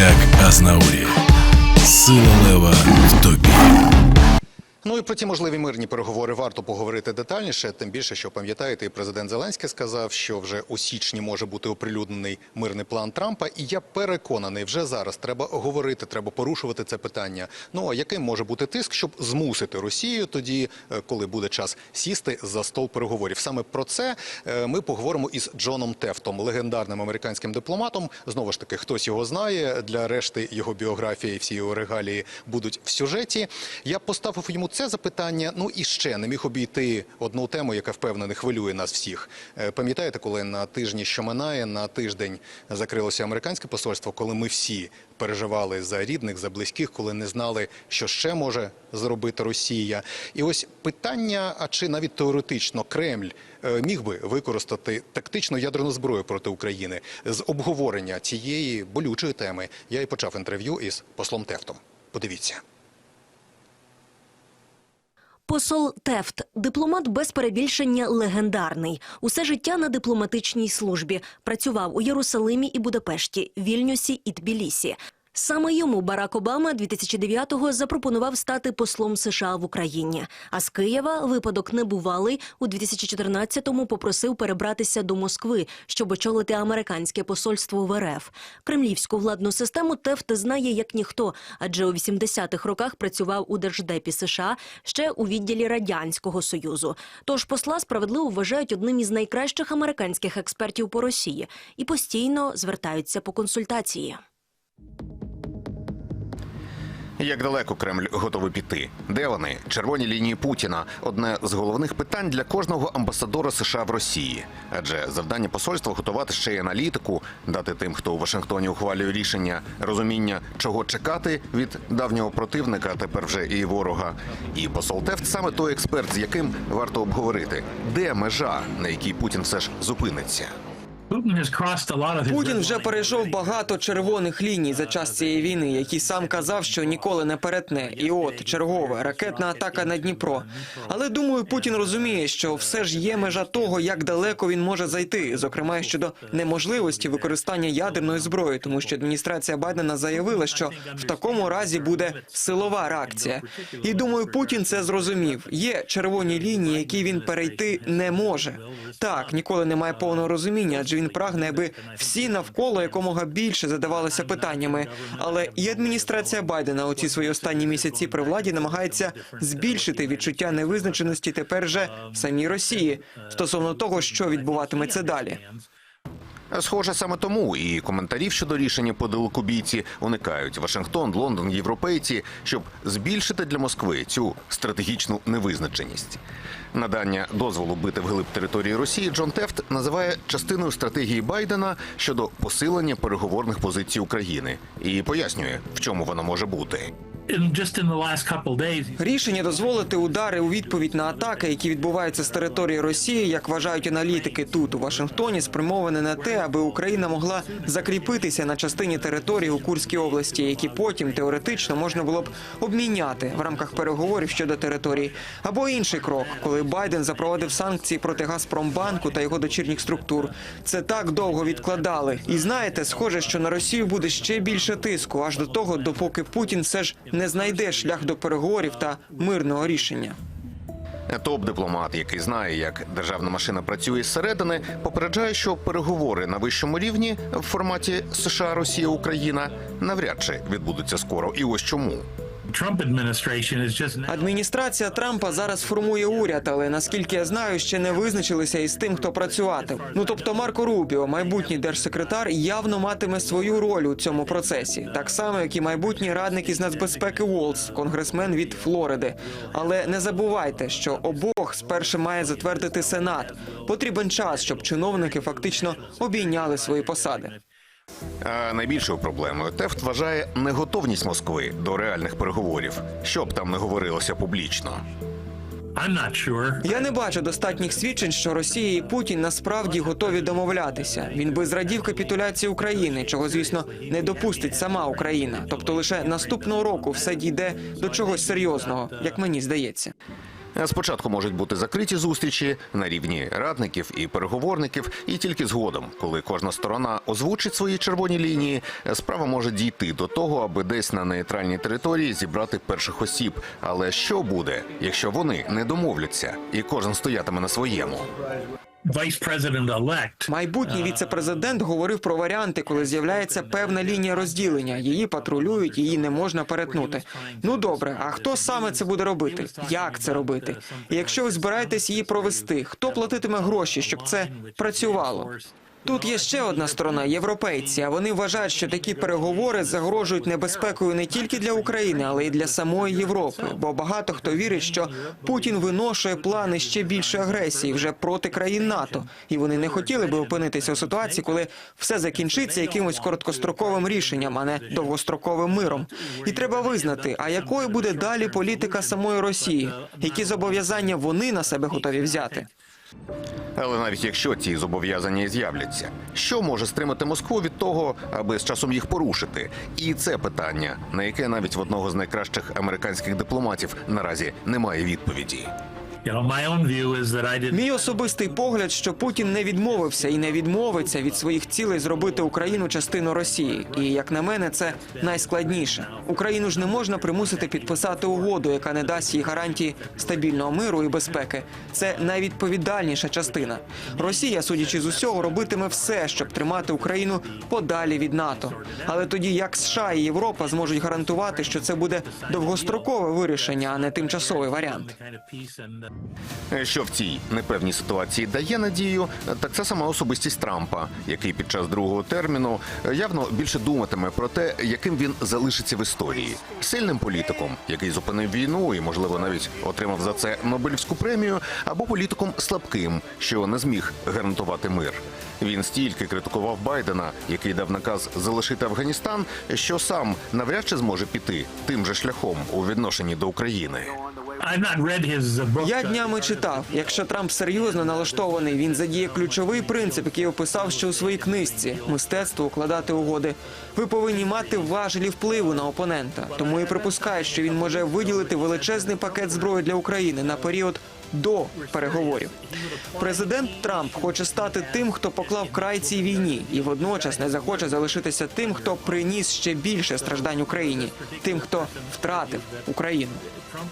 як Азнаурі. Сила лева в тобі. Ну і про ті можливі мирні переговори варто поговорити детальніше. Тим більше, що пам'ятаєте, і президент Зеленський сказав, що вже у січні може бути оприлюднений мирний план Трампа. І я переконаний, вже зараз треба говорити, треба порушувати це питання. Ну а яким може бути тиск, щоб змусити Росію тоді, е, коли буде час сісти за стол переговорів? Саме про це е, ми поговоримо із Джоном Тефтом, легендарним американським дипломатом. Знову ж таки, хтось його знає. Для решти його біографії, всі його регалії будуть в сюжеті. Я поставив йому це запитання. Ну і ще не міг обійти одну тему, яка впевнений хвилює нас всіх. Е, Пам'ятаєте, коли на тижні, що минає, на тиждень закрилося американське посольство, коли ми всі переживали за рідних, за близьких, коли не знали, що ще може зробити Росія. І ось питання: а чи навіть теоретично Кремль е, міг би використати тактичну ядерну зброю проти України з обговорення цієї болючої теми? Я і почав інтерв'ю із послом Тефтом. Подивіться. Посол Тефт, дипломат без перебільшення легендарний. Усе життя на дипломатичній службі. Працював у Єрусалимі і Будапешті, Вільнюсі і Тбілісі. Саме йому Барак Обама 2009-го запропонував стати послом США в Україні. А з Києва випадок небувалий у 2014-му попросив перебратися до Москви, щоб очолити американське посольство в РФ. Кремлівську владну систему Тефт знає як ніхто, адже у 80-х роках працював у держдепі США ще у відділі радянського союзу. Тож посла справедливо вважають одним із найкращих американських експертів по Росії і постійно звертаються по консультації. Як далеко Кремль готовий піти? Де вони? Червоні лінії Путіна одне з головних питань для кожного амбасадора США в Росії. Адже завдання посольства готувати ще й аналітику, дати тим, хто у Вашингтоні ухвалює рішення, розуміння, чого чекати від давнього противника, тепер вже і ворога. І посол Тефт саме той експерт, з яким варто обговорити, де межа, на якій Путін все ж зупиниться. Путін вже перейшов багато червоних ліній за час цієї війни, які сам казав, що ніколи не перетне. І от чергова ракетна атака на Дніпро. Але думаю, Путін розуміє, що все ж є межа того, як далеко він може зайти, зокрема щодо неможливості використання ядерної зброї, тому що адміністрація Байдена заявила, що в такому разі буде силова реакція. І думаю, Путін це зрозумів. Є червоні лінії, які він перейти не може. Так, ніколи немає повного розуміння, адже він прагне, аби всі навколо якомога більше задавалися питаннями. Але і адміністрація Байдена у ці свої останні місяці при владі намагається збільшити відчуття невизначеності тепер же самій Росії стосовно того, що відбуватиметься далі. Схоже, саме тому і коментарів щодо рішення по далекобійці уникають Вашингтон, Лондон, європейці, щоб збільшити для Москви цю стратегічну невизначеність. Надання дозволу бити вглиб території Росії Джон Тефт називає частиною стратегії Байдена щодо посилення переговорних позицій України і пояснює, в чому вона може бути. Рішення дозволити удари у відповідь на атаки, які відбуваються з території Росії, як вважають аналітики тут у Вашингтоні, спрямоване на те, аби Україна могла закріпитися на частині території у Курській області, які потім теоретично можна було б обміняти в рамках переговорів щодо територій. Або інший крок, коли Байден запровадив санкції проти Газпромбанку та його дочірніх структур. Це так довго відкладали. І знаєте, схоже, що на Росію буде ще більше тиску, аж до того, допоки Путін все ж не знайде шлях до переговорів та мирного рішення. Топ-дипломат, який знає, як державна машина працює зсередини, попереджає, що переговори на вищому рівні в форматі США, Росія, Україна навряд чи відбудуться скоро. І ось чому. Адміністрація Трампа зараз формує уряд, але наскільки я знаю, ще не визначилися із тим, хто працюватиме. Ну тобто Марко Рубіо, майбутній держсекретар, явно матиме свою роль у цьому процесі, так само як і майбутній радник із нацбезпеки Уолс, конгресмен від Флориди. Але не забувайте, що обох спершу має затвердити Сенат. Потрібен час, щоб чиновники фактично обійняли свої посади. А найбільшою проблемою Тефт вважає неготовність Москви до реальних переговорів, щоб там не говорилося публічно. Я не бачу достатніх свідчень, що Росія і Путін насправді готові домовлятися. Він би зрадів капітуляції України, чого звісно не допустить сама Україна. Тобто лише наступного року все дійде до чогось серйозного, як мені здається. Спочатку можуть бути закриті зустрічі на рівні радників і переговорників, і тільки згодом, коли кожна сторона озвучить свої червоні лінії, справа може дійти до того, аби десь на нейтральній території зібрати перших осіб. Але що буде, якщо вони не домовляться, і кожен стоятиме на своєму? Майбутній віце-президент говорив про варіанти, коли з'являється певна лінія розділення. Її патрулюють, її не можна перетнути. Ну добре, а хто саме це буде робити? Як це робити? І якщо ви збираєтесь її провести, хто платитиме гроші, щоб це працювало? Тут є ще одна сторона європейці. А вони вважають, що такі переговори загрожують небезпекою не тільки для України, але й для самої Європи. Бо багато хто вірить, що Путін виношує плани ще більшої агресії вже проти країн НАТО, і вони не хотіли би опинитися у ситуації, коли все закінчиться якимось короткостроковим рішенням, а не довгостроковим миром. І треба визнати, а якою буде далі політика самої Росії, які зобов'язання вони на себе готові взяти. Але навіть якщо ці зобов'язання і з'являться, що може стримати Москву від того, аби з часом їх порушити? І це питання, на яке навіть в одного з найкращих американських дипломатів наразі немає відповіді. Мій особистий погляд, що Путін не відмовився і не відмовиться від своїх цілей зробити Україну частиною Росії. І як на мене, це найскладніше. Україну ж не можна примусити підписати угоду, яка не дасть їй гарантії стабільного миру і безпеки. Це найвідповідальніша частина. Росія, судячи з усього, робитиме все, щоб тримати Україну подалі від НАТО. Але тоді як США і Європа зможуть гарантувати, що це буде довгострокове вирішення, а не тимчасовий варіант. Що в цій непевній ситуації дає надію, так це сама особистість Трампа, який під час другого терміну явно більше думатиме про те, яким він залишиться в історії, сильним політиком, який зупинив війну і, можливо, навіть отримав за це Нобелівську премію, або політиком слабким, що не зміг гарантувати мир. Він стільки критикував Байдена, який дав наказ залишити Афганістан, що сам навряд чи зможе піти тим же шляхом у відношенні до України. Uh. Я uh, днями читав. Якщо Трамп серйозно налаштований, він задіє ключовий принцип, який описав ще у своїй книжці мистецтво укладати угоди. Ви повинні мати важелі впливу на опонента. Тому і припускають, що він може виділити величезний пакет зброї для України на період. До переговорів президент Трамп хоче стати тим, хто поклав край цій війні, і водночас не захоче залишитися тим, хто приніс ще більше страждань Україні, тим, хто втратив Україну.